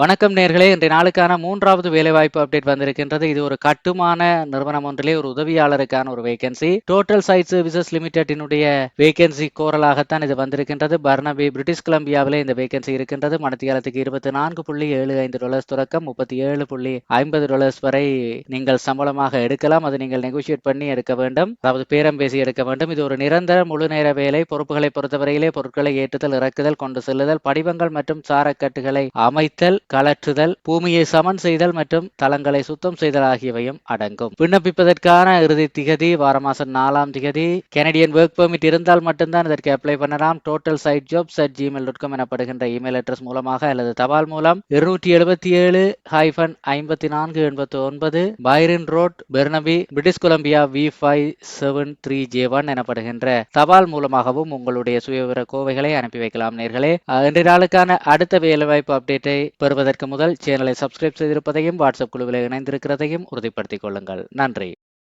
வணக்கம் நேர்களே. இன்றைய நாளுக்கான மூன்றாவது வேலைவாய்ப்பு அப்டேட் வந்திருக்கின்றது. இது ஒரு கட்டுமான நிறுவனம் ஒன்றிலே ஒரு உதவியாளருக்கான ஒரு வேகன்சி டோட்டல் சைட் சர்வீசஸ் லிமிடெட்டினுடைய வேகன்சி கோரலாகத்தான் இது வந்திருக்கின்றது. பர்னபி பிரிட்டிஷ் கொலம்பியாவிலே இந்த வேகன்சி இருக்கின்றது. மனத்தியாலத்துக்கு இருபத்தி நான்கு புள்ளி ஏழு ஐந்து டாலர்ஸ் தொடக்கம் முப்பத்தி ஏழு புள்ளி ஐம்பது டாலர்ஸ் வரை நீங்கள் சம்பளமாக எடுக்கலாம். அது நீங்கள் நெகோசியேட் பண்ணி எடுக்க வேண்டும். அதாவது பேரம் பேசி எடுக்க வேண்டும். இது ஒரு நிரந்தர முழு நேர வேலை. பொறுப்புகளை பொறுத்தவரையிலே பொருட்களை ஏற்றுதல் இறக்குதல் கொண்டு செல்லுதல் படிவங்கள் மற்றும் சாரக்கட்டுகளை அமைத்தல் கலற்றுதல் பூமியை சமன் செய்தல் மற்றும் தளங்களை சுத்தம் செய்தல் ஆகியவையும் அடங்கும். விண்ணப்பிப்பதற்கான இறுதி திகதி வார மாசம் நாலாம் திகதி. கெனடியன் ஒர்க் பெர்மிட் இருந்தால் மட்டும்தான் இதற்கு அப்ளை பண்ணலாம். Total site jobs at gmail dot com எனப்படுகின்ற இமெயில் அட்ரஸ் மூலமாக அல்லது தபால் மூலம் இருநூற்றி எழுபத்தி ஏழு ஹைஃபன் ஐம்பத்தி நான்கு எண்பத்தி ஒன்பது Byrne road Burnaby British Columbia V five seven three J one எனப்படுகின்ற தபால் மூலமாகவும் உங்களுடைய சுயவிவர கோவைகளை அனுப்பி வைக்கலாம் நேர்களே. இன்றைய நாளுக்கான அடுத்த வேலைவாய்ப்பு அப்டேட்டை பெறும் பெறுவதற்கு முதல் சேனலை சப்ஸ்கிரைப் செய்திருப்பதையும் வாட்ஸ்அப் குழுவில் இணைந்திருக்கிறதையும் உறுதிப்படுத்திக் கொள்ளுங்கள். நன்றி.